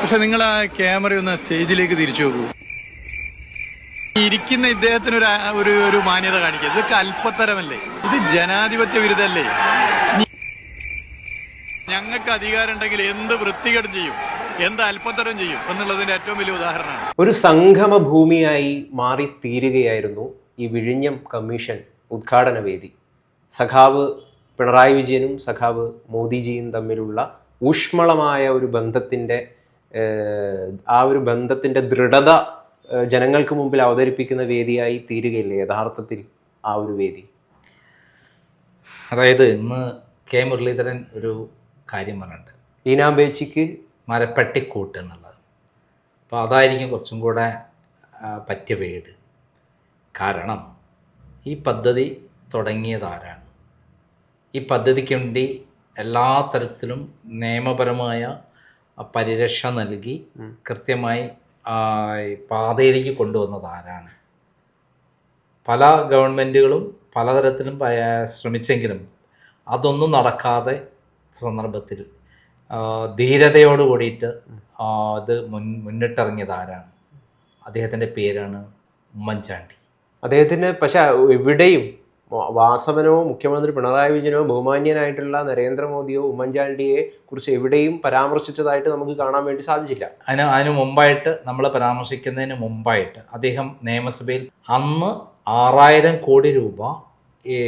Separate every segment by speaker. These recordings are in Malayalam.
Speaker 1: പക്ഷെ നിങ്ങൾ ആ ക്യാമറ ഒന്ന് സ്റ്റേജിലേക്ക് തിരിച്ചു നോക്കൂ. ഇരിക്കുന്ന ഇദ്ദേഹത്തിന് ഒരു ഒരു ഒരു മാന്യത കാണിക്കുക ഇതൊക്കെ അല്പത്തരമല്ലേ? ഇത് ജനാധിപത്യ വിരുദ്ധല്ലേ? ഞങ്ങൾക്ക് അധികാരം ഉണ്ടെങ്കിൽ എന്ത് വൃത്തികേടും ചെയ്യും? എന്ത് അല്പത്തരം ചെയ്യും? എന്നുള്ളതിന്റെ ഏറ്റവും വലിയ ഉദാഹരണമാണ്.
Speaker 2: ഒരു സംഗമ ഭൂമിയായി മാറി തീരുകയായിരുന്നു ഈ വിഴിഞ്ഞം കമ്മീഷൻ ഉദ്ഘാടന വേദി. സഖാവ് പിണറായി വിജയനും സഖാവ് മോദിജിയും തമ്മിലുള്ള ഊഷ്മളമായ ഒരു ബന്ധത്തിന്റെ ആ ഒരു ബന്ധത്തിന്റെ ദൃഢത ജനങ്ങൾക്ക് മുമ്പിൽ അവതരിപ്പിക്കുന്ന വേദിയായി തീരുകയില്ലേ? യഥാർത്ഥത്തിൽ ആ ഒരു വേദി?
Speaker 3: അതായത് ഇന്ന് കെ മുരളീധരൻ ഒരു കാര്യം പറഞ്ഞിട്ടുണ്ട്.
Speaker 2: ഈനാമ്പേച്ചിക്ക്
Speaker 3: മരപ്പട്ടിക്കൂട്ട് എന്നുള്ളത്. അപ്പോൾ അതായിരിക്കും കുറച്ചും കൂടെ പറ്റിയ വീട്. കാരണം ഈ പദ്ധതി തുടങ്ങിയതാരാണ്? ഈ പദ്ധതിക്ക് വേണ്ടി എല്ലാ തരത്തിലും നിയമപരമായ പരിരക്ഷ നൽകി കൃത്യമായി പാതയിലേക്ക് കൊണ്ടുവന്നത് ആരാണ്? പല ഗവൺമെന്റുകളും പലതരത്തിലും ശ്രമിച്ചെങ്കിലും അതൊന്നും നടക്കാതെ സന്ദർഭത്തിൽ ധീരതയോട് കൂടിയിട്ട് അത് മുൻ മുന്നിട്ടിറങ്ങിയത് ആരാണ്? അദ്ദേഹത്തിന്റെ പേരാണ് ഉമ്മൻചാണ്ടി.
Speaker 2: അദ്ദേഹത്തിന് പക്ഷെ എവിടെയും വ- വാസവനോ മുഖ്യമന്ത്രി പിണറായി വിജയനോ ബഹുമാന്യനായിട്ടുള്ള നരേന്ദ്രമോദിയോ ഉമ്മൻചാണ്ടിയെ കുറിച്ച് എവിടെയും പരാമർശിച്ചതായിട്ട് നമുക്ക് കാണാൻ വേണ്ടി സാധിച്ചില്ല.
Speaker 3: അതിന് അതിന് മുമ്പായിട്ട് നമ്മൾ പരാമർശിക്കുന്നതിന് മുമ്പായിട്ട് അദ്ദേഹം നിയമസഭയിൽ അന്ന് ആറായിരം കോടി രൂപ ഈ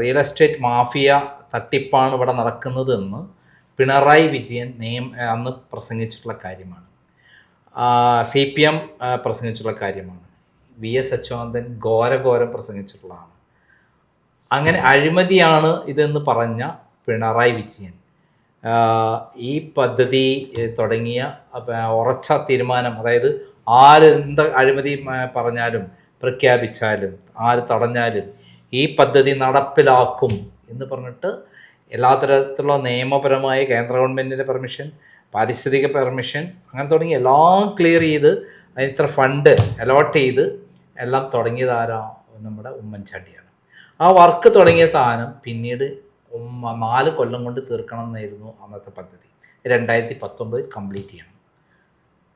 Speaker 3: റിയൽ എസ്റ്റേറ്റ് മാഫിയ തട്ടിപ്പാണ് ഇവിടെ നടക്കുന്നതെന്ന് പിണറായി വിജയൻ നിയം അന്ന് പ്രസംഗിച്ചിട്ടുള്ള കാര്യമാണ്. സി പി എം പ്രസംഗിച്ചിട്ടുള്ള കാര്യമാണ്. വി എസ് അച്യുതൻ ഘോരഘോരം പ്രസംഗിച്ചിട്ടുള്ളതാണ്. അങ്ങനെ അഴിമതിയാണ് ഇതെന്ന് പറഞ്ഞ പിണറായി വിജയൻ. ഈ പദ്ധതി തുടങ്ങിയ ഉറച്ച തീരുമാനം അതായത് ആര് എന്ത് അഴിമതി പറഞ്ഞാലും പ്രഖ്യാപിച്ചാലും ആര് തടഞ്ഞാലും ഈ പദ്ധതി നടപ്പിലാക്കും എന്ന് പറഞ്ഞിട്ട് എല്ലാ തരത്തിലുള്ള നിയമപരമായ കേന്ദ്ര ഗവൺമെന്റിന്റെ പെർമിഷൻ പാരിസ്ഥിതിക പെർമിഷൻ അങ്ങനെ തുടങ്ങി എല്ലാം ക്ലിയർ ചെയ്ത് അതിന് ഇത്ര ഫണ്ട് അലോട്ട് ചെയ്ത് എല്ലാം തുടങ്ങിയതാരാ നമ്മുടെ ഉമ്മൻചാണ്ടിയാണ്. ആ വർക്ക് തുടങ്ങിയ സാധനം പിന്നീട് നാല് കൊല്ലം കൊണ്ട് തീർക്കണം എന്നായിരുന്നു അന്നത്തെ പദ്ധതി. രണ്ടായിരത്തി പത്തൊമ്പതിൽ കംപ്ലീറ്റ് ചെയ്യണം.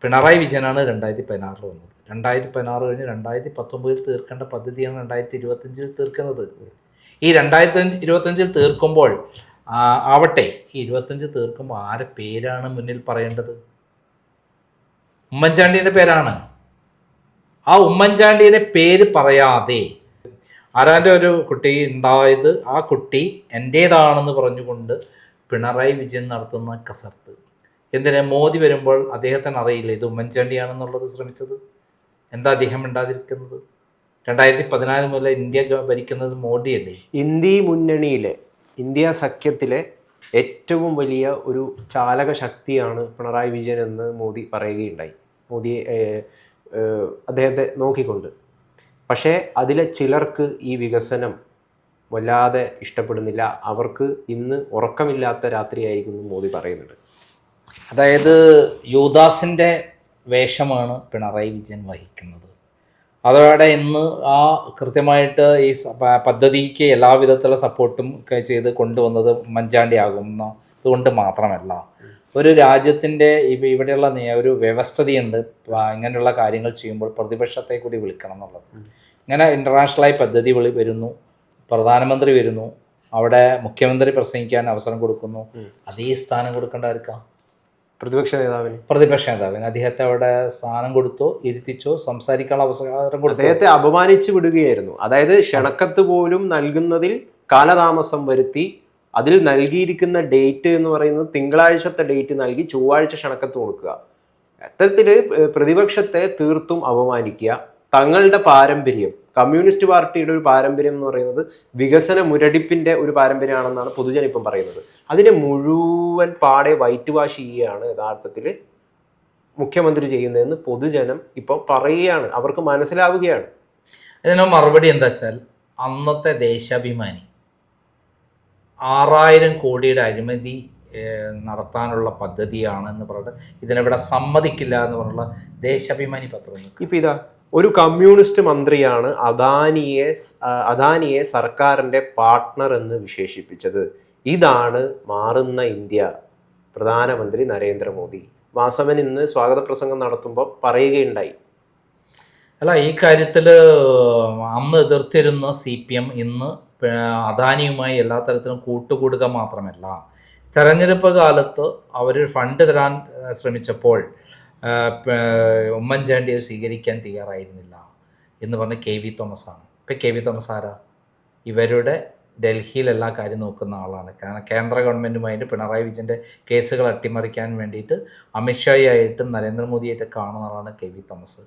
Speaker 3: പിണറായി വിജയനാണ് രണ്ടായിരത്തി പതിനാറിൽ വന്നത്. രണ്ടായിരത്തി പതിനാറ് കഴിഞ്ഞ് രണ്ടായിരത്തി പത്തൊമ്പതിൽ തീർക്കേണ്ട പദ്ധതിയാണ് രണ്ടായിരത്തി ഇരുപത്തഞ്ചിൽ തീർക്കുന്നത്. ഈ രണ്ടായിരത്തി ഇരുപത്തഞ്ചിൽ തീർക്കുമ്പോൾ ആവട്ടെ ഈ ഇരുപത്തഞ്ച് തീർക്കുമ്പോൾ ആരെ പേരാണ് മുന്നിൽ പറയേണ്ടത്? ഉമ്മൻചാണ്ടിയുടെ പേരാണ്. ആ ഉമ്മൻചാണ്ടിയുടെ പേര് പറയാതെ ആരാന്റെ ഒരു കുട്ടി ഉണ്ടായത്? ആ കുട്ടി എന്റേതാണെന്ന് പറഞ്ഞുകൊണ്ട് പിണറായി വിജയൻ നടത്തുന്ന കസർത്ത്. എന്തിന്? മോദി വരുമ്പോൾ അദ്ദേഹത്തിന് അറിയില്ല ഇത് ഉമ്മൻചാണ്ടിയാണെന്നുള്ളത് ശ്രമിച്ചത്? എന്താ അദ്ദേഹം ഉണ്ടാതിരിക്കുന്നത് രണ്ടായിരത്തി പതിനാല് മുതൽ ഇന്ത്യ ഭരിക്കുന്നത് മോഡിയല്ലേ
Speaker 2: ഇന്ത്യ മുന്നണിയിലെ ഇന്ത്യ സഖ്യത്തിലെ ഏറ്റവും വലിയ ഒരു ചാലക ശക്തിയാണ് പിണറായി വിജയൻ എന്ന് മോദി പറയുകയുണ്ടായി. മോദി ഏഹ്, ഏഹ്, അദ്ദേഹത്തെ നോക്കിക്കൊണ്ട്. പക്ഷേ അതിലെ ചിലർക്ക് ഈ വികസനം വല്ലാതെ ഇഷ്ടപ്പെടുന്നില്ല. അവർക്ക് ഇന്ന് ഉറക്കമില്ലാത്ത രാത്രിയായിരിക്കും മോദി പറയുന്നുണ്ട്.
Speaker 3: അതായത് യുവദാസിന്റെ വേഷമാണ് പിണറായി വിജയൻ വഹിക്കുന്നത്. അതോടെ ഇന്ന് ആ കൃത്യമായിട്ട് ഈ പദ്ധതിക്ക് എല്ലാവിധത്തിലുള്ള സപ്പോർട്ടും ചെയ്ത് കൊണ്ടുവന്നത് മഞ്ചാണ്ടി ആകുന്നതുകൊണ്ട് മാത്രമല്ല. ഒരു രാജ്യത്തിന്റെ ഇവ ഇവിടെയുള്ള ഒരു വ്യവസ്ഥതയുണ്ട്. ഇങ്ങനെയുള്ള കാര്യങ്ങൾ ചെയ്യുമ്പോൾ പ്രതിപക്ഷത്തെ കൂടി വിളിക്കണം എന്നുള്ളത്. ഇങ്ങനെ ഇന്റർനാഷണലായി പദ്ധതി വിളി വരുന്നു. പ്രധാനമന്ത്രി വരുന്നു. അവിടെ മുഖ്യമന്ത്രി പ്രസംഗിക്കാൻ അവസരം കൊടുക്കുന്നു. അതേ സ്ഥാനം കൊടുക്കേണ്ട ആർക്കാ?
Speaker 2: പ്രതിപക്ഷ നേതാവിന്.
Speaker 3: പ്രതിപക്ഷ നേതാവിന്. അദ്ദേഹത്തെ അവിടെ സ്ഥാനം കൊടുത്തോ ഇരുത്തിച്ചോ സംസാരിക്കാനുള്ള അവസരം കൊടുത്തു?
Speaker 2: അദ്ദേഹത്തെ അപമാനിച്ചു വിടുകയായിരുന്നു. അതായത് ക്ഷണക്കത്ത് പോലും നൽകുന്നതിൽ കാലതാമസം വരുത്തി അതിൽ നൽകിയിരിക്കുന്ന ഡേറ്റ് എന്ന് പറയുന്നത് തിങ്കളാഴ്ചത്തെ ഡേറ്റ് നൽകി ചൊവ്വാഴ്ച ക്ഷണക്കത്ത് കൊടുക്കുക. അത്തരത്തിൽ പ്രതിപക്ഷത്തെ തീർത്തും അപമാനിക്കുക. തങ്ങളുടെ പാരമ്പര്യം കമ്മ്യൂണിസ്റ്റ് പാർട്ടിയുടെ ഒരു പാരമ്പര്യം എന്ന് പറയുന്നത് വികസന മുരടിപ്പിന്റെ ഒരു പാരമ്പര്യമാണെന്നാണ് പൊതുജനം ഇപ്പം പറയുന്നത്. അതിനെ മുഴുവൻ പാടെ വൈറ്റ് വാഷ് ചെയ്യുകയാണ് യഥാർത്ഥത്തിൽ മുഖ്യമന്ത്രി ചെയ്യുന്നതെന്ന് പൊതുജനം ഇപ്പം പറയുകയാണ്. അവർക്ക് മനസ്സിലാവുകയാണ്.
Speaker 3: ഇതിന് മറുപടി എന്താ വെച്ചാൽ അന്നത്തെ ദേശാഭിമാനി ആറായിരം കോടിയുടെ അഴിമതി നടത്താനുള്ള നടത്താനുള്ള പദ്ധതിയാണെന്ന് പറഞ്ഞിട്ട് ഇതിനെവിടെ സമ്മതിക്കില്ല എന്ന് പറഞ്ഞുള്ള ദേശാഭിമാനി പത്രം
Speaker 2: ഇപ്പൊ ഇതാ ഒരു കമ്മ്യൂണിസ്റ്റ് മന്ത്രിയാണ് അദാനിയെ അദാനിയെ സർക്കാരിന്റെ പാർട്ട്ണർ എന്ന് വിശേഷിപ്പിച്ചത്. ഇതാണ് മാറുന്ന ഇന്ത്യ പ്രധാനമന്ത്രി നരേന്ദ്രമോദി. വാസവൻ ഇന്ന് സ്വാഗത പ്രസംഗം നടത്തുമ്പോൾ പറയുകയുണ്ടായി.
Speaker 3: അല്ല ഈ കാര്യത്തിൽ അന്ന് എതിർത്തിരുന്ന സി പി എം ഇന്ന് അദാനിയുമായി എല്ലാ തരത്തിലും കൂട്ടുകൂടുക മാത്രമല്ല തെരഞ്ഞെടുപ്പ് കാലത്ത് അവർ ഫണ്ട് തരാൻ ശ്രമിച്ചപ്പോൾ ഉമ്മൻചാണ്ടിയെ സ്വീകരിക്കാൻ തയ്യാറായിരുന്നില്ല എന്ന് പറഞ്ഞ കെ വി തോമസ് ആണ് ഇപ്പം കെ വി തോമസ് ആരാ? ഇവരുടെ ഡൽഹിയിൽ എല്ലാ കാര്യം നോക്കുന്ന ആളാണ്. കാരണം കേന്ദ്ര ഗവൺമെന്റുമായിട്ട് പിണറായി വിജയന്റെ കേസുകൾ അട്ടിമറിക്കാൻ വേണ്ടിയിട്ട് അമിത്ഷായായിട്ടും നരേന്ദ്രമോദിയായിട്ട് കാണുന്ന ആളാണ് കെ വി തോമസ്.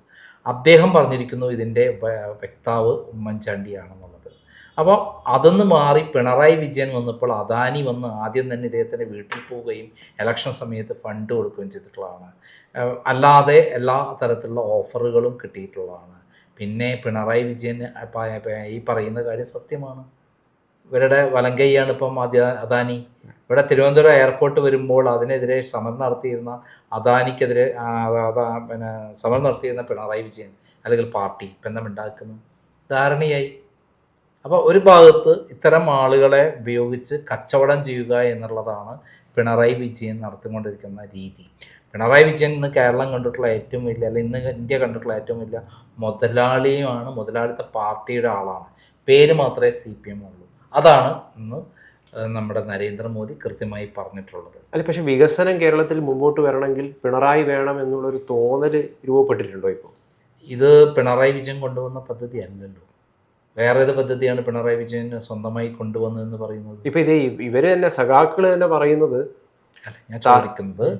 Speaker 3: അദ്ദേഹം പറഞ്ഞിരിക്കുന്നു ഇതിന്റെ വക്താവ് ഉമ്മൻചാണ്ടിയാണെന്നുള്ളത്. അപ്പോൾ അതൊന്ന് മാറി പിണറായി വിജയൻ വന്നപ്പോൾ അദാനി വന്ന് ആദ്യം തന്നെ ഇദ്ദേഹത്തിന്റെ വീട്ടിൽ പോവുകയും ഇലക്ഷൻ സമയത്ത് ഫണ്ട് കൊടുക്കുകയും ചെയ്തിട്ടുള്ളതാണ്. അല്ലാതെ എല്ലാ തരത്തിലുള്ള ഓഫറുകളും കിട്ടിയിട്ടുള്ളതാണ്. പിന്നെ പിണറായി വിജയൻ ഈ പറയുന്ന കാര്യം സത്യമാണ്. ഇവരുടെ വലങ്കയ്യാണ് ഇപ്പം അദാനി. ഇവിടെ തിരുവനന്തപുരം എയർപോർട്ട് വരുമ്പോൾ അതിനെതിരെ സമരം നടത്തിയിരുന്ന അദാനിക്കെതിരെ പിന്നെ സമരം നടത്തിയിരുന്ന പിണറായി വിജയൻ അല്ലെങ്കിൽ പാർട്ടി ഉണ്ടാക്കുന്നത് ധാരണയായി. അപ്പോൾ ഒരു ഭാഗത്ത് ഇത്തരം ആളുകളെ ഉപയോഗിച്ച് കച്ചവടം ചെയ്യുക എന്നുള്ളതാണ് പിണറായി വിജയൻ നടത്തിക്കൊണ്ടിരിക്കുന്ന രീതി. പിണറായി വിജയൻ ഇന്ന് കേരളം കണ്ടിട്ടുള്ള ഏറ്റവും വലിയ അല്ലെങ്കിൽ ഇന്ന് ഇന്ത്യ കണ്ടിട്ടുള്ള ഏറ്റവും വലിയ മുതലാളിയുമാണ് മുതലാളിത്ത പാർട്ടിയുടെ ആളാണ്. പേര് മാത്രമേ സി പി എം ഉള്ളൂ. അതാണ് ഇന്ന് നമ്മുടെ നരേന്ദ്രമോദി കൃത്യമായി പറഞ്ഞിട്ടുള്ളത്.
Speaker 2: അല്ല പക്ഷെ വികസനം കേരളത്തിൽ മുമ്പോട്ട് വരണമെങ്കിൽ പിണറായി വേണം എന്നുള്ളൊരു തോന്നൽ രൂപപ്പെട്ടിട്ടുണ്ടോ ഇപ്പോൾ
Speaker 3: ഇത് പിണറായി വിജയൻ കൊണ്ടുവന്ന പദ്ധതി അല്ലല്ലോ. വേറെ ഏത് പദ്ധതിയാണ് പിണറായി വിജയൻ സ്വന്തമായി കൊണ്ടുവന്നതെന്ന് പറയുന്നത്?
Speaker 2: ഇപ്പൊ ഇത് ഇവർ തന്നെ സഖാക്കൾ തന്നെ പറയുന്നത്
Speaker 3: അല്ല ഞാൻ ചോദിക്കുന്നത്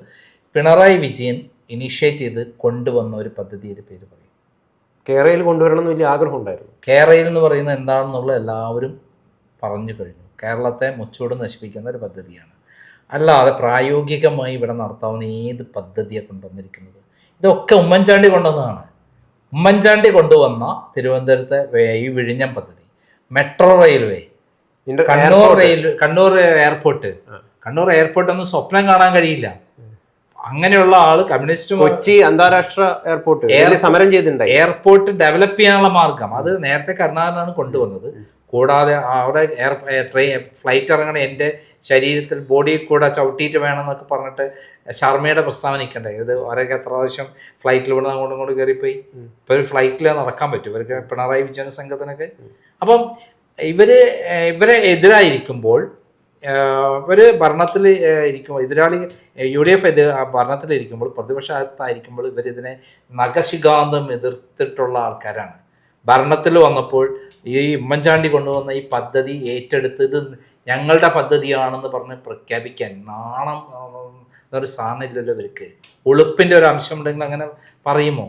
Speaker 3: പിണറായി വിജയൻ ഇനിഷ്യേറ്റ് ചെയ്ത് കൊണ്ടുവന്ന ഒരു പദ്ധതിയുടെ പേര് പറയും.
Speaker 2: കേരളയിൽ കൊണ്ടുവരണം വലിയ ആഗ്രഹം ഉണ്ടായിരുന്നു.
Speaker 3: കേരളയിൽ എന്ന് പറയുന്നത് എന്താണെന്നുള്ള എല്ലാവരും പറഞ്ഞു കഴിഞ്ഞു. കേരളത്തെ മുച്ചൂട് നശിപ്പിക്കുന്ന ഒരു പദ്ധതിയാണ്. അല്ലാതെ പ്രായോഗികമായി ഇവിടെ നടത്താവുന്ന ഏത് പദ്ധതിയാണ് കൊണ്ടുവന്നിരിക്കുന്നത്? ഇതൊക്കെ ഉമ്മൻചാണ്ടി കൊണ്ടുവന്നതാണ്. ഉമ്മൻചാണ്ടി കൊണ്ടുവന്ന തിരുവനന്തപുരത്തെ ഈ വിഴിഞ്ഞം പദ്ധതി. Metro railway. Kannur. Rail Kannur airport Kannur airport ഒന്നും സ്വപ്നം കാണാൻ കഴിയില്ല. അങ്ങനെയുള്ള ആൾ കമ്മ്യൂണിസ്റ്റ്
Speaker 2: കൊച്ചി അന്താരാഷ്ട്ര എയർപോർട്ട് സമരം ചെയ്തിട്ടുണ്ട്
Speaker 3: എയർപോർട്ട് ഡെവലപ്പ് ചെയ്യാനുള്ള മാർഗം. അത് നേരത്തെ കർണാടകനാണ് കൊണ്ടുവന്നത്. കൂടാതെ അവിടെ എയർ ട്രെയിൻ ഫ്ലൈറ്റ് ഇറങ്ങണ എന്റെ ശരീരത്തിൽ ബോഡിയിൽ കൂടെ ചവിട്ടിയിട്ട് വേണം എന്നൊക്കെ പറഞ്ഞിട്ട് ശർമ്മയുടെ പ്രസ്താവനയ്ക്കുണ്ട് ഇത് അവരൊക്കെ എത്ര പ്രാവശ്യം ഫ്ലൈറ്റിൽ ഇവിടെ അങ്ങോട്ടും ഇങ്ങോട്ട് കയറിപ്പോയി. ഇപ്പോൾ ഒരു ഫ്ലൈറ്റിൽ നടക്കാൻ പറ്റും. ഇവർക്ക് പിണറായി വിജയൻ സംഘത്തിനൊക്കെ. അപ്പം ഇവർ ഏഹ്, ഇവരെ എതിരായിരിക്കുമ്പോൾ ഇവർ ഭരണത്തിൽ ഇരിക്കുമ്പോൾ എതിരാളി യു ഡി എഫ് എതിർ ഭരണത്തിലിരിക്കുമ്പോൾ പ്രതിപക്ഷത്തായിരിക്കുമ്പോൾ ഇവരിതിനെ നഖശികാന്തം എതിർത്തിട്ടുള്ള ആൾക്കാരാണ്. ഭരണത്തിൽ വന്നപ്പോൾ ഈ ഉമ്മൻചാണ്ടി കൊണ്ടുവന്ന ഈ പദ്ധതി ഏറ്റെടുത്തത് ഞങ്ങളുടെ പദ്ധതിയാണെന്ന് പറഞ്ഞ് പ്രഖ്യാപിക്കാൻ നാണം ഒരു സാധനം ഇല്ലല്ലോ ഇവർക്ക്. ഉളുപ്പിന്റെ ഒരു അംശം ഉണ്ടെങ്കിൽ അങ്ങനെ പറയുമോ?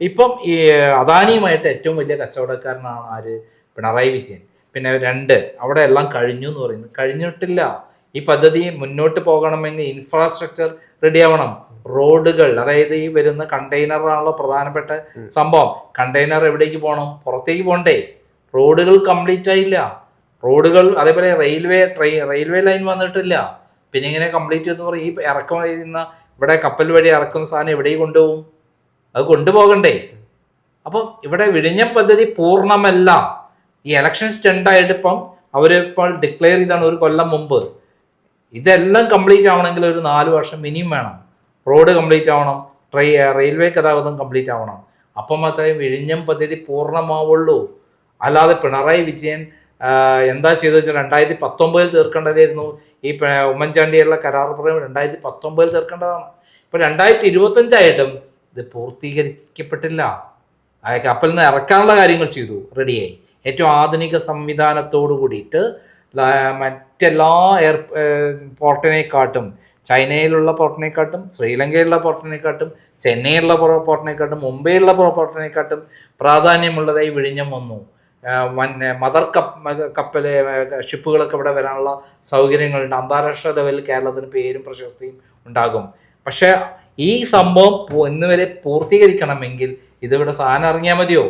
Speaker 3: ഇപ്പം ഈ അദാനിയുമായിട്ട് ഏറ്റവും വലിയ കച്ചവടക്കാരനാണ് ആര്? പിണറായി വിജയൻ. പിന്നെ രണ്ട് അവിടെ എല്ലാം കഴിഞ്ഞു എന്ന് പറയുന്നു. കഴിഞ്ഞിട്ടില്ല. ഈ പദ്ധതി മുന്നോട്ട് പോകണമെങ്കിൽ ഇൻഫ്രാസ്ട്രക്ചർ റെഡി ആവണം. റോഡുകൾ അതായത് ഈ വരുന്ന കണ്ടെയ്നറാണല്ലോ പ്രധാനപ്പെട്ട സംഭവം. കണ്ടെയ്നർ എവിടേക്ക് പോകണം പുറത്തേക്ക് പോകണ്ടേ റോഡുകൾ കംപ്ലീറ്റ് ആയില്ല. റോഡുകൾ അതേപോലെ റെയിൽവേ ട്രെയിൻ റെയിൽവേ ലൈൻ വന്നിട്ടില്ല. പിന്നെ ഇങ്ങനെ കംപ്ലീറ്റ് എന്ന് പറയും? ഈ ഇറക്കം ചെയ്യുന്ന ഇവിടെ കപ്പൽ വഴി ഇറക്കുന്ന സാധനം എവിടേക്ക് കൊണ്ടുപോകും? അത് കൊണ്ടുപോകണ്ടേ? അപ്പം ഇവിടെ വിഴിഞ്ഞം പദ്ധതി പൂർണമല്ല. ഈ ഇലക്ഷൻ സ്റ്റണ്ടായിട്ട് ഇപ്പം അവരിപ്പോൾ ഡിക്ലെയർ ചെയ്താണ് ഒരു കൊല്ലം മുമ്പ്. ഇതെല്ലാം കംപ്ലീറ്റ് ആവണമെങ്കിൽ ഒരു നാല് വർഷം മിനിമം വേണം. റോഡ് കംപ്ലീറ്റ് ആവണം ട്രൈ റെയിൽവേ ഗതാഗതം കംപ്ലീറ്റ് ആവണം. അപ്പം മാത്രമേ വിഴിഞ്ഞം പദ്ധതി പൂർണമാവുള്ളൂ. അല്ലാതെ പിണറായി വിജയൻ എന്താ ചെയ്തെന്ന് വെച്ചാൽ രണ്ടായിരത്തി പത്തൊമ്പതിൽ തീർക്കേണ്ടതായിരുന്നു. ഈ ഉമ്മൻചാണ്ടിയുള്ള കരാർ പ്രകാരം രണ്ടായിരത്തി പത്തൊമ്പതിൽ തീർക്കേണ്ടതാണ്. ഇപ്പം രണ്ടായിരത്തി ഇരുപത്തഞ്ചായിട്ടും ഇത് പൂർത്തീകരിക്കപ്പെട്ടില്ല. കപ്പലിൽ നിന്ന് ഇറക്കാനുള്ള കാര്യങ്ങൾ ചെയ്തു റെഡിയായി. ഏറ്റവും ആധുനിക സംവിധാനത്തോടു കൂടിയിട്ട് മറ്റെല്ലാ എയർ പോർട്ടിനെക്കാട്ടും ചൈനയിലുള്ള പോർട്ടിനെക്കാട്ടും ശ്രീലങ്കയിലുള്ള പോർട്ടിനെക്കാട്ടും ചെന്നൈയിലുള്ള പൊ- പോർട്ടിനെക്കാട്ടും മുംബൈയിലുള്ള പൊ- പോർട്ടിനെക്കാട്ടും പ്രാധാന്യമുള്ളതായി വിഴിഞ്ഞം വന്നു. മദർ കപ്പ് കപ്പൽ ഷിപ്പുകളൊക്കെ ഇവിടെ വരാനുള്ള സൗകര്യങ്ങളുണ്ട്. അന്താരാഷ്ട്ര ലെവലിൽ കേരളത്തിന് പേരും പ്രശസ്തിയും ഉണ്ടാകും. പക്ഷേ ഈ സംഭവം ഇന്ന് വരെ പൂർത്തീകരിക്കണമെങ്കിൽ ഇതിവിടെ സാധനം ഇറങ്ങിയാൽ മതിയോ?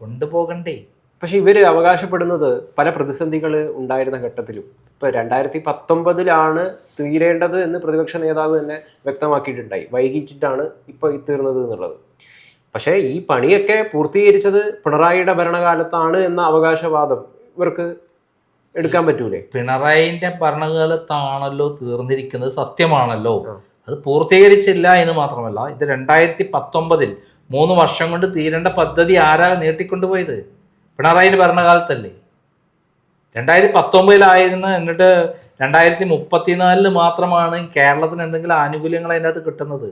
Speaker 3: കൊണ്ടുപോകണ്ടേ.
Speaker 2: പക്ഷെ ഇവർ അവകാശപ്പെടുന്നത് പല പ്രതിസന്ധികൾ ഉണ്ടായിരുന്ന ഘട്ടത്തിലും. ഇപ്പൊ രണ്ടായിരത്തി പത്തൊമ്പതിലാണ് തീരേണ്ടത് എന്ന് പ്രതിപക്ഷ നേതാവ് തന്നെ വ്യക്തമാക്കിയിട്ടുണ്ടായി. വൈകിച്ചിട്ടാണ് ഇപ്പൊ തീർന്നത് എന്നുള്ളത്. പക്ഷേ ഈ പണിയൊക്കെ പൂർത്തീകരിച്ചത് പിണറായിയുടെ ഭരണകാലത്താണ് എന്ന അവകാശവാദം ഇവർക്ക് എടുക്കാൻ പറ്റൂലേ?
Speaker 3: പിണറായിന്റെ ഭരണകാലത്താണല്ലോ തീർന്നിരിക്കുന്നത്. സത്യമാണല്ലോ. അത് പൂർത്തീകരിച്ചില്ല എന്ന് മാത്രമല്ല ഇത് രണ്ടായിരത്തി പത്തൊമ്പതിൽ മൂന്ന് വർഷം കൊണ്ട് തീരേണ്ട പദ്ധതി ആരാ നീട്ടിക്കൊണ്ടുപോയത്? പിണറായിന്റെ ഭരണകാലത്തല്ലേ. രണ്ടായിരത്തി പത്തൊമ്പതിലായിരുന്നു എന്നിട്ട് രണ്ടായിരത്തി മുപ്പത്തിനാലിൽ മാത്രമാണ് കേരളത്തിന് എന്തെങ്കിലും ആനുകൂല്യങ്ങൾ അതിനകത്ത് കിട്ടുന്നത്.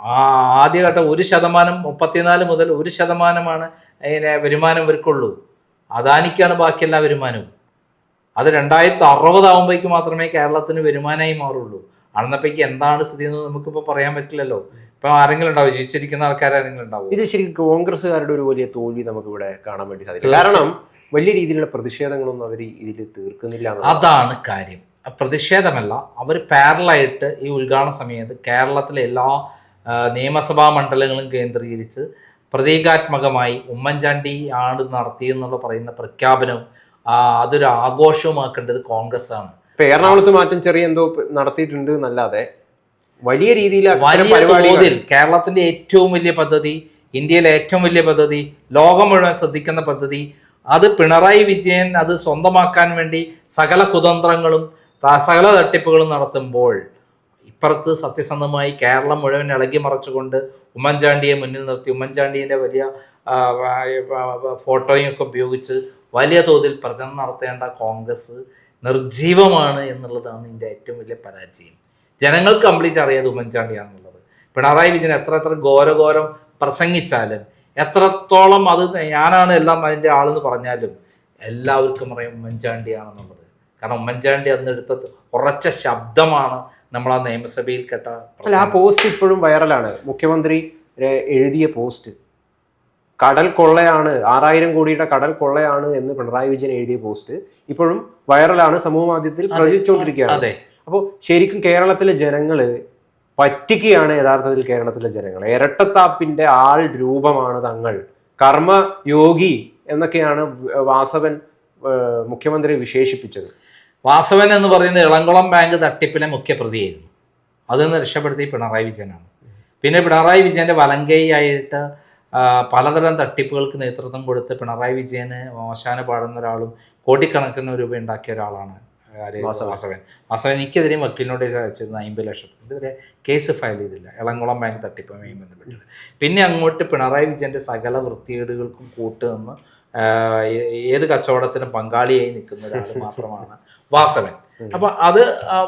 Speaker 3: ആ ആദ്യഘട്ടം ഒരു ശതമാനം മുപ്പത്തിനാല് മുതൽ ഒരു ശതമാനമാണ് അതിനെ വരുമാനം ഇവർക്കുള്ളൂ. അദാനിക്കാണ് ബാക്കി എല്ലാ വരുമാനവും. അത് രണ്ടായിരത്തി അറുപതാകുമ്പോഴേക്ക് മാത്രമേ കേരളത്തിന് വരുമാനമായി മാറുള്ളൂ. അന്നപ്പേക്ക് എന്താണ് സ്ഥിതി എന്ന് നമുക്കിപ്പോൾ പറയാൻ പറ്റില്ലല്ലോ. ഇപ്പൊ ആരെങ്കിലും ഉണ്ടാവും? ജീവിച്ചിരിക്കുന്ന ആൾക്കാരെങ്കിലും ഉണ്ടാവും?
Speaker 2: ഇത് ശരിക്കും കോൺഗ്രസ്സുകാരുടെ ഒരു വലിയ തോൽവി നമുക്ക് ഇവിടെ കാണാൻ വേണ്ടി സാധിക്കും. കാരണം വലിയ രീതിയിലുള്ള പ്രതിഷേധങ്ങളൊന്നും അവർ ഇതിൽ തീർക്കുന്നില്ല
Speaker 3: അതാണ് കാര്യം. പ്രതിഷേധമല്ല അവർ പാരലായിട്ട് ഈ ഉദ്ഘാടന സമയത്ത് കേരളത്തിലെ എല്ലാ നിയമസഭാ മണ്ഡലങ്ങളും കേന്ദ്രീകരിച്ച് പ്രതീകാത്മകമായി ഉമ്മൻചാണ്ടി ആണ് നടത്തിയെന്നുള്ള പറയുന്ന പ്രഖ്യാപനം അതൊരു ആഘോഷമാക്കേണ്ടത് കോൺഗ്രസ് ആണ്
Speaker 2: എറണാകുളത്ത് മാറ്റം ചെറിയ എന്തോ നടത്തിയിട്ടുണ്ട് എന്നല്ലാതെ വലിയ രീതിയിൽ
Speaker 3: വലിയ തോതിൽ കേരളത്തിന്റെ ഏറ്റവും വലിയ പദ്ധതി ഇന്ത്യയിലെ ഏറ്റവും വലിയ പദ്ധതി ലോകം മുഴുവൻ ശ്രദ്ധിക്കുന്ന പദ്ധതി അത് പിണറായി വിജയൻ അത് സ്വന്തമാക്കാൻ വേണ്ടി സകല കുതന്ത്രങ്ങളും സകല തട്ടിപ്പുകളും നടത്തുമ്പോൾ ഇപ്പുറത്ത് സത്യസന്ധമായി കേരളം മുഴുവൻ ഇളകി മറച്ചുകൊണ്ട് ഉമ്മൻചാണ്ടിയെ മുന്നിൽ നിർത്തി ഉമ്മൻചാണ്ടിയുടെ വലിയ ഫോട്ടോയും ഒക്കെ ഉപയോഗിച്ച് വലിയ തോതിൽ പ്രചരണം നടത്തേണ്ട കോൺഗ്രസ് നിർജീവമാണ് എന്നുള്ളതാണ് ഇതിന്റെ ഏറ്റവും വലിയ പരാജയം. ജനങ്ങൾ കംപ്ലീറ്റ് അറിയാതെ ഉമ്മൻചാണ്ടിയാണെന്നുള്ളത്. പിണറായി വിജയൻ എത്ര എത്ര ഘോരഘോരം പ്രസംഗിച്ചാലും എത്രത്തോളം അത് ഞാനാണ് എല്ലാം അതിന്റെ ആളെന്ന് പറഞ്ഞാലും എല്ലാവർക്കും അറിയാം ഉമ്മൻചാണ്ടിയാണെന്നുള്ളത്. കാരണം ഉമ്മൻചാണ്ടി അന്ന് എടുത്ത ഉറച്ച ശബ്ദമാണ് നമ്മൾ ആ നിയമസഭയിൽ കേട്ട
Speaker 2: അല്ല ആ പോസ്റ്റ് ഇപ്പോഴും വൈറലാണ്. മുഖ്യമന്ത്രി എഴുതിയ പോസ്റ്റ് കടൽ കൊള്ളയാണ് ആറായിരം കോടിയുടെ കടൽ കൊള്ളയാണ് എന്ന് പിണറായി വിജയൻ എഴുതിയ പോസ്റ്റ് ഇപ്പോഴും വൈറലാണ് സമൂഹ മാധ്യമത്തിൽ പ്രചരിച്ചുകൊണ്ടിരിക്കുകയാണ്.
Speaker 3: അതെ.
Speaker 2: അപ്പോൾ ശരിക്കും കേരളത്തിലെ ജനങ്ങൾ പറ്റിക്കുകയാണ് യഥാർത്ഥത്തിൽ കേരളത്തിലെ ജനങ്ങൾ ഇരട്ടത്താപ്പിന്റെ ആൾ രൂപമാണ് തങ്ങൾ. കർമ്മ യോഗി എന്നൊക്കെയാണ് വാസവൻ മുഖ്യമന്ത്രി വിശേഷിപ്പിച്ചത്.
Speaker 3: വാസവൻ എന്ന് പറയുന്നത് ഇളംകുളം ബാങ്ക് തട്ടിപ്പിലെ മുഖ്യപ്രതിയായിരുന്നു. അതിൽ നിന്ന് രക്ഷപ്പെടുത്തി പിണറായി വിജയനാണ്. പിന്നെ പിണറായി വിജയന്റെ വലങ്കൈയായിട്ട് പലതരം തട്ടിപ്പുകൾക്ക് നേതൃത്വം കൊടുത്ത് പിണറായി വിജയന് മോശാന പാടുന്ന ഒരാളും കോടിക്കണക്കിന് രൂപ ഉണ്ടാക്കിയ ഒരാളാണ്?
Speaker 2: വാസവൻ.
Speaker 3: വാസവൻ. വക്കീൽ നോട്ടീസ് അയച്ചിരുന്നു അമ്പത് ലക്ഷത്തിൽ ഇതുവരെ കേസ് ഫയൽ ചെയ്തില്ല. ഇളംകുളം ബാങ്ക് തട്ടിപ്പുമായി ബന്ധപ്പെട്ടിട്ട്. പിന്നെ അങ്ങോട്ട് പിണറായി വിജയന്റെ സകല വൃത്തികേടുകൾക്കും കൂട്ട് നിന്ന് ആ, ഏത് കച്ചവടത്തിനും പങ്കാളിയായി നിൽക്കുന്ന ഒരാൾ മാത്രമാണ് വാസവൻ. അപ്പൊ അത്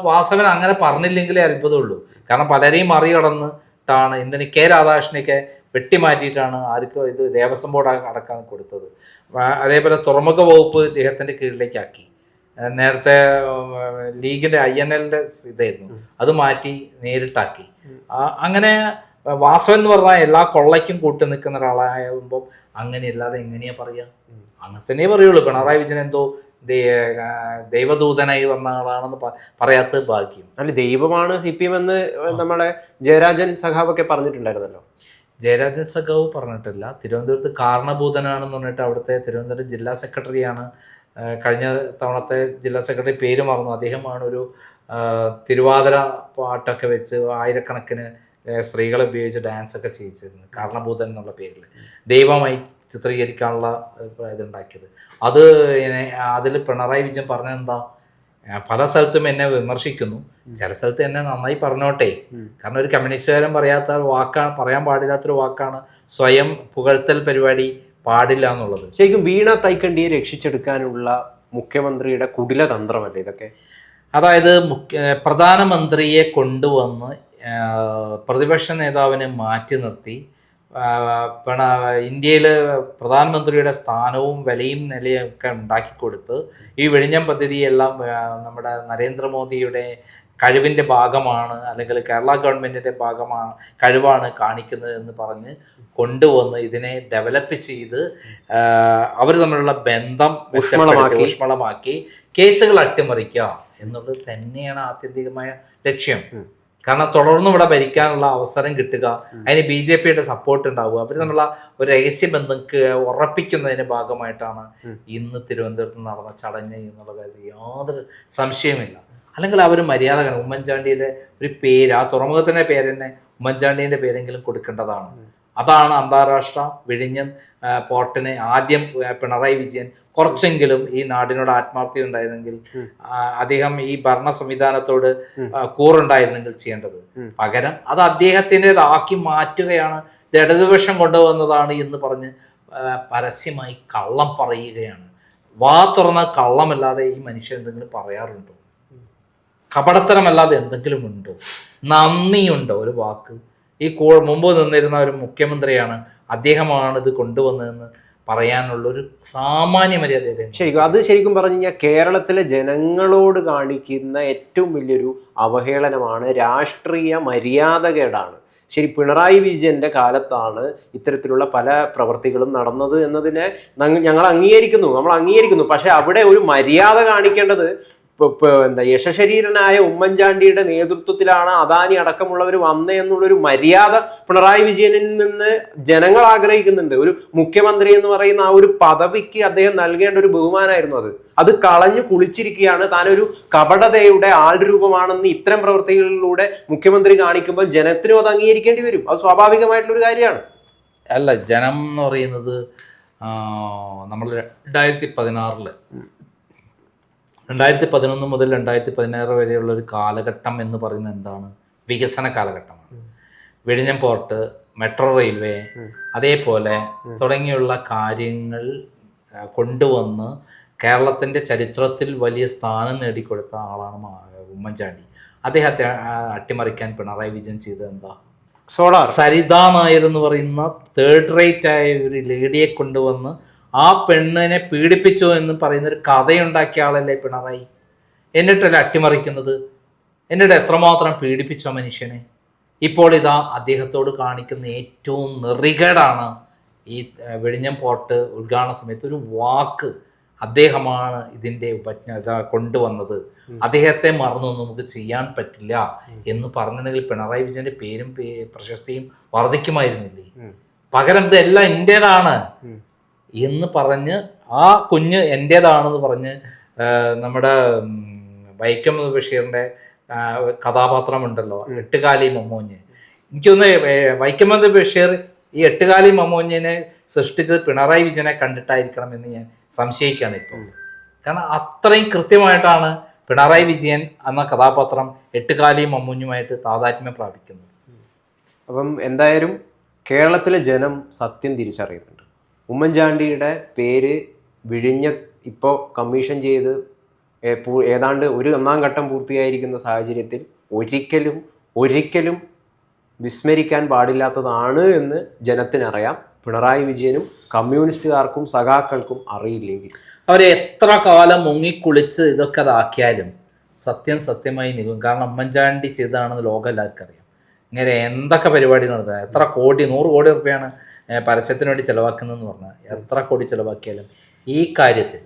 Speaker 3: വാസവൻ അങ്ങനെ പറഞ്ഞില്ലെങ്കിലേ അത്ഭുതമുള്ളൂ. കാരണം പലരെയും മറികടന്ന് ാണ് ഇന്ന് കെ രാധാകൃഷ്ണനെയൊക്കെ വെട്ടിമാറ്റിയിട്ടാണ് ആർക്കും ഇത് ദേവസ്വം ബോർഡ് അടക്കാൻ കൊടുത്തത്. അതേപോലെ തുറമുഖ വകുപ്പ് ഇദ്ദേഹത്തിന്റെ കീഴിലേക്ക് ആക്കി ആ, നേരത്തെ ലീഗിന്റെ ഐ എൻ എല്ലിന്റെ ഇതായിരുന്നു. അത് മാറ്റി നേരിട്ടാക്കി. അങ്ങനെ വാസവൻ എന്ന് പറഞ്ഞാൽ എല്ലാ കൊള്ളയ്ക്കും കൂട്ടി നിൽക്കുന്ന ഒരാളാകുമ്പോൾ അങ്ങനെയല്ലാതെ എങ്ങനെയാ പറയാ? അങ്ങനെ തന്നെ പറയുള്ളൂ. പിണറായി വിജയൻ എന്തോ ദൈവദൂതനായി വന്ന ആളാണെന്ന് പറയാത്ത പറയാത്തത് ഭാഗ്യം.
Speaker 2: അല്ല ദൈവമാണ് സി പി എം എന്ന് നമ്മുടെ ജയരാജൻ സഖാവൊക്കെ പറഞ്ഞിട്ടുണ്ടായിരുന്നല്ലോ.
Speaker 3: ജയരാജൻ സഖാവ് പറഞ്ഞിട്ടില്ല. തിരുവനന്തപുരത്ത് കാരണഭൂതനാണെന്ന് പറഞ്ഞിട്ട് അവിടുത്തെ തിരുവനന്തപുരം ജില്ലാ സെക്രട്ടറിയാണ് കഴിഞ്ഞ തവണത്തെ ജില്ലാ സെക്രട്ടറി പേര് മറന്നു. അദ്ദേഹമാണ് ഒരു തിരുവാതിര പാട്ടൊക്കെ വെച്ച് ആയിരക്കണക്കിന് സ്ത്രീകളെ ഉപയോഗിച്ച് ഡാൻസ് ഒക്കെ ചെയ്യിച്ചിരുന്നത്. കാരണഭൂതൻ എന്നുള്ള പേരിൽ. ദൈവമായി ചിത്രീകരിക്കാനുള്ള ഇതുണ്ടാക്കിയത്. അത് അതിൽ പിണറായി വിജയൻ പറഞ്ഞെന്താ പല സ്ഥലത്തും എന്നെ വിമർശിക്കുന്നു. ചില സ്ഥലത്ത് എന്നെ നന്നായി പറഞ്ഞോട്ടെ. കാരണം ഒരു കമ്മ്യൂണിസ്റ്റുകാരൻ പറയാത്ത വാക്കാണ് പറയാൻ പാടില്ലാത്തൊരു വാക്കാണ് സ്വയം പുകഴ്ത്തൽ പരിപാടി പാടില്ല എന്നുള്ളത്.
Speaker 2: ശരിക്കും വീണ തൈക്കണ്ടിയെ രക്ഷിച്ചെടുക്കാനുള്ള മുഖ്യമന്ത്രിയുടെ കുടില തന്ത്രമല്ലേ ഇതൊക്കെ?
Speaker 3: അതായത് മുഖ്യ പ്രധാനമന്ത്രിയെ കൊണ്ടുവന്ന് പ്രതിപക്ഷ നേതാവിനെ മാറ്റി നിർത്തി. പിണ ഇന്ത്യയിൽ പ്രധാനമന്ത്രിയുടെ സ്ഥാനവും വിലയും നിലയും ഒക്കെ ഉണ്ടാക്കി കൊടുത്ത് ഈ വെഴിഞ്ഞം പദ്ധതിയെല്ലാം നമ്മുടെ നരേന്ദ്രമോദിയുടെ കഴിവിന്റെ ഭാഗമാണ് അല്ലെങ്കിൽ കേരള ഗവൺമെന്റിന്റെ ഭാഗമാണ് കഴിവാണ് കാണിക്കുന്നത് എന്ന് പറഞ്ഞ് കൊണ്ടുവന്ന് ഇതിനെ ഡെവലപ്പ് ചെയ്ത് അവർ തമ്മിലുള്ള ബന്ധം
Speaker 2: ഊഷ്മളമാക്കി.
Speaker 3: കേസുകൾ അട്ടിമറിക്കുക എന്നുള്ളത് തന്നെയാണ് ആത്യന്തികമായ ലക്ഷ്യം. കാരണം തുടർന്നും ഇവിടെ ഭരിക്കാനുള്ള അവസരം കിട്ടുക അതിന് ബി ജെ പിയുടെ സപ്പോർട്ട് ഉണ്ടാവുക അവർ തമ്മിലുള്ള ഒരു രഹസ്യബന്ധം ബന്ധം ഉറപ്പിക്കുന്നതിന്റെ ഭാഗമായിട്ടാണ് ഇന്ന് തിരുവനന്തപുരത്ത് നടന്ന ചടങ്ങ് എന്നുള്ള കാര്യത്തിൽ യാതൊരു സംശയമില്ല അല്ലെങ്കിൽ അവർ മര്യാദ കാണും. ഉമ്മൻചാണ്ടിയുടെ ഒരു പേര് ആ തുറമുഖത്തിന്റെ പേര് തന്നെ ഉമ്മൻചാണ്ടിന്റെ പേരെങ്കിലും കൊടുക്കേണ്ടതാണ്. അതാണ് അന്താരാഷ്ട്ര വിഴിഞ്ഞം പോർട്ടിനെ ആദ്യം പിണറായി വിജയൻ കുറച്ചെങ്കിലും ഈ നാടിനോട് ആത്മാർത്ഥത ഉണ്ടായിരുന്നെങ്കിൽ അദ്ദേഹം ഈ ഭരണ സംവിധാനത്തോട് കൂറുണ്ടായിരുന്നെങ്കിൽ ചെയ്യേണ്ടത്. പകരം അത് അദ്ദേഹത്തിന്റെതാക്കി മാറ്റുകയാണ് ഇത് ഇടതുപക്ഷം കൊണ്ടുവന്നതാണ് എന്ന് പറഞ്ഞ് പരസ്യമായി കള്ളം പറയുകയാണ്. വാ തുറന്ന കള്ളമല്ലാതെ ഈ മനുഷ്യൻ എന്തെങ്കിലും പറയാറുണ്ടോ? കപടത്തരമല്ലാതെ എന്തെങ്കിലും ഉണ്ടോ? നന്ദിയുണ്ടോ ഒരു വാക്ക്? ഈ കൂ മുമ്പ് നിന്നിരുന്ന ഒരു മുഖ്യമന്ത്രിയാണ് അദ്ദേഹമാണ് ഇത് കൊണ്ടുവന്നതെന്ന് പറയാനുള്ള ഒരു സാമാന്യ മര്യാദ
Speaker 2: ശരിക്കും അത് ശരിക്കും പറഞ്ഞു കഴിഞ്ഞാൽ കേരളത്തിലെ ജനങ്ങളോട് കാണിക്കുന്ന ഏറ്റവും വലിയൊരു അവഹേളനമാണ് രാഷ്ട്രീയ മര്യാദകേടാണ്. ശരി പിണറായി വിജയന്റെ കാലത്താണ് ഇത്തരത്തിലുള്ള പല പ്രവർത്തികളും നടന്നത് എന്നതിനെ ഞങ്ങൾ അംഗീകരിക്കുന്നു നമ്മൾ അംഗീകരിക്കുന്നു. പക്ഷേ അവിടെ ഒരു മര്യാദ കാണിക്കേണ്ടത് എന്താ യശശരീരനായ ഉമ്മൻചാണ്ടിയുടെ നേതൃത്വത്തിലാണ് അദാനി അടക്കമുള്ളവർ വന്നേ എന്നുള്ളൊരു മര്യാദ പിണറായി വിജയനിൽ നിന്ന് ജനങ്ങൾ ആഗ്രഹിക്കുന്നുണ്ട്. ഒരു മുഖ്യമന്ത്രി എന്ന് പറയുന്ന ആ ഒരു പദവിക്ക് അദ്ദേഹം നൽകേണ്ട ഒരു ബഹുമാനമായിരുന്നു അത്. അത് കളഞ്ഞു കുളിച്ചിരിക്കുകയാണ്. താനൊരു കപടതയുടെ ആൾരൂപമാണെന്ന് ഇത്തരം പ്രവൃത്തികളിലൂടെ മുഖ്യമന്ത്രി കാണിക്കുമ്പോൾ ജനത്തിനും അത് അംഗീകരിക്കേണ്ടി വരും. അത് സ്വാഭാവികമായിട്ടുള്ളൊരു കാര്യമാണ്.
Speaker 3: അല്ല ജനം എന്ന് പറയുന്നത് നമ്മൾ രണ്ടായിരത്തി പതിനാറിൽ രണ്ടായിരത്തി പതിനൊന്ന് മുതൽ രണ്ടായിരത്തി പതിനാറ് വരെയുള്ള ഒരു കാലഘട്ടം എന്ന് പറയുന്നത് എന്താണ്? വികസന കാലഘട്ടമാണ്. വെടിഞ്ഞം പോർട്ട് മെട്രോ റെയിൽവേ അതേപോലെ തുടങ്ങിയുള്ള കാര്യങ്ങൾ കൊണ്ടുവന്ന് കേരളത്തിന്റെ ചരിത്രത്തിൽ വലിയ സ്ഥാനം നേടിക്കൊടുത്ത ആളാണ് ഉമ്മൻചാണ്ടി. അദ്ദേഹത്തെ അട്ടിമറിക്കാൻ പിണറായി വിജയൻ ചെയ്തത് എന്താ?
Speaker 2: സോളാർ.
Speaker 3: സരിത നായർ എന്ന് പറയുന്ന തേർഡ് റേറ്റ് ആയ ഒരു ലേഡിയെ കൊണ്ടുവന്ന് ആ പെണ്ണിനെ പീഡിപ്പിച്ചോ എന്ന് പറയുന്ന ഒരു കഥയുണ്ടാക്കിയ ആളല്ലേ പിണറായി? എന്നിട്ടല്ലേ അട്ടിമറിക്കുന്നത്? എന്നിട്ട് എത്രമാത്രം പീഡിപ്പിച്ചോ മനുഷ്യനെ? ഇപ്പോൾ ഇതാ അദ്ദേഹത്തോട് കാണിക്കുന്ന ഏറ്റവും നെറികേടാണ് ഈ വെടിഞ്ഞം പോർട്ട് ഉദ്ഘാടന സമയത്ത് ഒരു വാക്ക് അദ്ദേഹമാണ് ഇതിന്റെ ഉപജ്ഞ ഇതാ കൊണ്ടുവന്നത്. അദ്ദേഹത്തെ മറന്നു നമുക്ക് ചെയ്യാൻ പറ്റില്ല എന്ന് പറഞ്ഞിട്ടുണ്ടെങ്കിൽ പിണറായി വിജയന്റെ പേരും പ്രശസ്തിയും വർദ്ധിക്കുമായിരുന്നില്ലേ. പകരം ഇതെല്ലാം
Speaker 2: എന്റേതാണ്.
Speaker 3: എന്ന് പറഞ്ഞ് ആ കുഞ്ഞ് എന്റേതാണെന്ന് പറഞ്ഞ് നമ്മുടെ വൈക്കം ബഷീറിന്റെ കഥാപാത്രം കഥാപാത്രമുണ്ടല്ലോ എട്ടുകാലി മമ്മൂഞ്ഞ്. എനിക്കൊന്ന് വൈക്കം ബഷീർ ഈ എട്ടുകാലി മമ്മൂഞ്ഞിനെ സൃഷ്ടിച്ചത് പിണറായി വിജയനെ കണ്ടിട്ടായിരിക്കണം എന്ന് ഞാൻ സംശയിക്കുകയാണ് ഇപ്പോൾ കാരണം അത്രയും കൃത്യമായിട്ടാണ് പിണറായി വിജയൻ എന്ന കഥാപാത്രം എട്ടുകാലി മമ്മൂഞ്ഞുമായിട്ട് താതാത്മ്യം പ്രാപിക്കുന്നത്.
Speaker 2: അപ്പം എന്തായാലും കേരളത്തിലെ ജനം സത്യം തിരിച്ചറിയുന്നുണ്ട്. ഉമ്മൻചാണ്ടിയുടെ പേര് വിഴിഞ്ഞ ഇപ്പോൾ കമ്മീഷൻ ചെയ്ത് ഏതാണ്ട് ഒരു ഒന്നാം ഘട്ടം പൂർത്തിയായിരിക്കുന്ന സാഹചര്യത്തിൽ ഒരിക്കലും ഒരിക്കലും വിസ്മരിക്കാൻ പാടില്ലാത്തതാണ് എന്ന് ജനത്തിനറിയാം. പിണറായി വിജയനും കമ്മ്യൂണിസ്റ്റുകാർക്കും സഖാക്കൾക്കും അറിയില്ലെങ്കിൽ.
Speaker 3: അവർ എത്ര കാലം മുങ്ങിക്കുളിച്ച് ഇതൊക്കെ അതാക്കിയാലും സത്യം സത്യമായി നിൽക്കും. കാരണം ഉമ്മൻചാണ്ടി ചെയ്തതാണെന്ന് ലോകം എല്ലാവർക്കും അറിയാം. ഇങ്ങനെ എന്തൊക്കെ പരിപാടി നടത്തുക എത്ര കോടി നൂറ് കോടി റുപ്യാണ് പരസ്യത്തിന് വേണ്ടി ചിലവാക്കുന്നതെന്ന് പറഞ്ഞാൽ എത്ര കോടി ചിലവാക്കിയാലും ഈ കാര്യത്തിൽ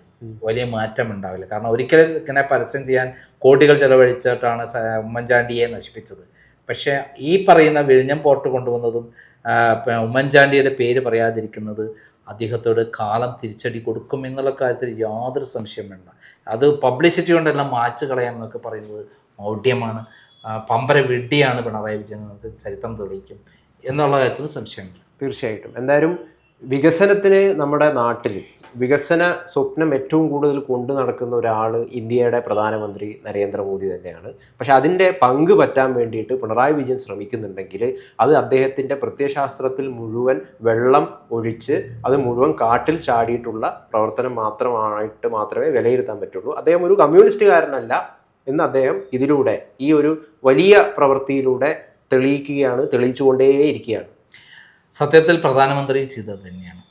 Speaker 3: വലിയ മാറ്റം ഉണ്ടാവില്ല. കാരണം ഒരിക്കലും ഇങ്ങനെ പരസ്യം ചെയ്യാൻ കോടികൾ ചിലവഴിച്ചിട്ടാണ് ഉമ്മൻചാണ്ടിയെ നശിപ്പിച്ചത്. പക്ഷേ ഈ പറയുന്ന വിഴിഞ്ഞം പോർട്ട് കൊണ്ടുവന്നതും ഉമ്മൻചാണ്ടിയുടെ പേര് പറയാതിരിക്കുന്നത് അദ്ദേഹത്തോട് കാലം തിരിച്ചടി കൊടുക്കും എന്നുള്ള കാര്യത്തിൽ യാതൊരു സംശയം വേണ്ട. അത് പബ്ലിസിറ്റി കൊണ്ടെല്ലാം മാച്ച് കളയാം എന്നൊക്കെ പറയുന്നത് മൗഢ്യമാണ്. പമ്പര വെട്ടിയാണ് പിണറായി വിജയൻ നമുക്ക് ചരിത്രം തെളിയിക്കും എന്നുള്ള കാര്യത്തിൽ സംശയമുണ്ട്
Speaker 2: തീർച്ചയായിട്ടും. എന്തായാലും വികസനത്തിന് നമ്മുടെ നാട്ടിൽ വികസന സ്വപ്നം ഏറ്റവും കൂടുതൽ കൊണ്ടു നടക്കുന്ന ഒരാൾ ഇന്ത്യയുടെ പ്രധാനമന്ത്രി നരേന്ദ്രമോദി തന്നെയാണ്. പക്ഷെ അതിന്റെ പങ്ക് പറ്റാൻ വേണ്ടിയിട്ട് പിണറായി വിജയൻ ശ്രമിക്കുന്നുണ്ടെങ്കിൽ അത് അദ്ദേഹത്തിന്റെ പ്രത്യയശാസ്ത്രത്തിൽ മുഴുവൻ വെള്ളം ഒഴിച്ച് അത് മുഴുവൻ കാട്ടിൽ ചാടിയിട്ടുള്ള പ്രവർത്തനം മാത്രമായിട്ട് മാത്രമേ വിലയിരുത്താൻ പറ്റുള്ളൂ. അദ്ദേഹം ഒരു കമ്മ്യൂണിസ്റ്റുകാരനല്ല എന്ന് അദ്ദേഹം ഇതിലൂടെ ഈ ഒരു വലിയ പ്രവൃത്തിയിലൂടെ തെളിയിക്കുകയാണ് തെളിയിച്ചുകൊണ്ടേയിരിക്കുകയാണ്.
Speaker 3: സത്യത്തിൽ പ്രധാനമന്ത്രി ചെയ്തത് തന്നെയാണ്.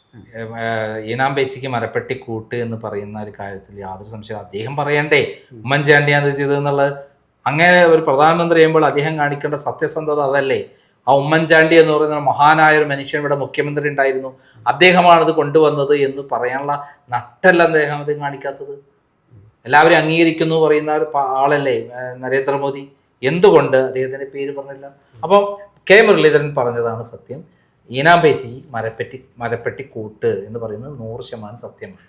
Speaker 3: ഈനാം പേച്ചിക്ക് മരപ്പെട്ടി കൂട്ട് എന്ന് പറയുന്ന ഒരു കാര്യത്തിൽ യാതൊരു സംശയം അദ്ദേഹം പറയണ്ടേ? ഉമ്മൻചാണ്ടിയാണ് ഇത് ചെയ്തതെന്നുള്ളത് അങ്ങനെ ഒരു പ്രധാനമന്ത്രി ചെയ്യുമ്പോൾ അദ്ദേഹം കാണിക്കേണ്ട സത്യസന്ധത അതല്ലേ? ആ ഉമ്മൻചാണ്ടി എന്ന് പറയുന്ന മഹാനായ ഒരു മനുഷ്യൻ ഇവിടെ മുഖ്യമന്ത്രി ഉണ്ടായിരുന്നു. അദ്ദേഹമാണ് ഇത് കൊണ്ടുവന്നത് എന്ന് പറയാനുള്ള നട്ടല്ല അദ്ദേഹം അത് കാണിക്കാത്തത്. എല്ലാവരും അംഗീകരിക്കുന്നു പറയുന്ന ഒരു ആളല്ലേ നരേന്ദ്രമോദി എന്തുകൊണ്ട്? അദ്ദേഹത്തിന്റെ പേര് പറഞ്ഞില്ല. അപ്പം കെ മുരളീധരൻ പറഞ്ഞതാണ് സത്യം. ഈനാമ്പേച്ചി മരപ്പെട്ടി മരപ്പെട്ടി കൂട്ട് എന്ന് പറയുന്നത് നൂറ് ശതമാനം സത്യമാണ്.